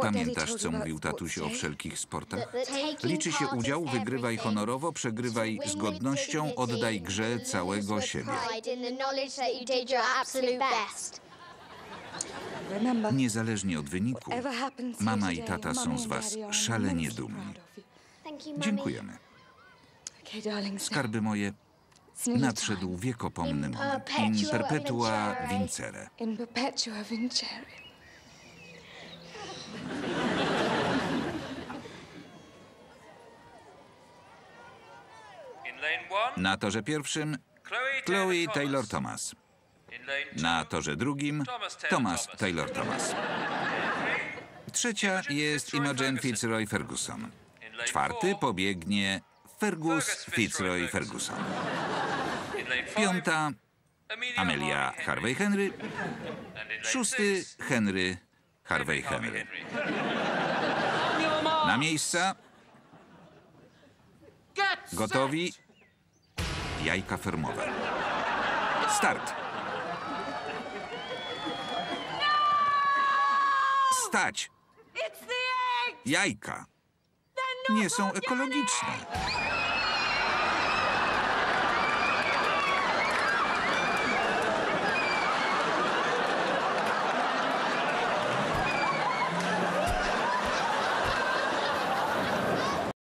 Pamiętasz, co mówił tatuś o wszelkich sportach? Liczy się udział, wygrywaj honorowo, przegrywaj z godnością, oddaj grze całego siebie. Niezależnie od wyniku, mama i tata są z was szalenie dumni. Dziękujemy. Skarby moje, nadszedł wiekopomny moment. In perpetua vincere. In perpetua vincere. In lane one, Na torze pierwszym Chloe, lane two, Na torze drugim Thomas Taylor-Thomas. Trzecia jest Imogen Fitzroy Ferguson. Czwarty pobiegnie Fergus Fitzroy Ferguson. Piąta Amelia, Harvey Henry. Szósty Henry Harvey. Henry. Na miejsca gotowi jajka fermowe. Start. Stać. Jajka nie są ekologiczne.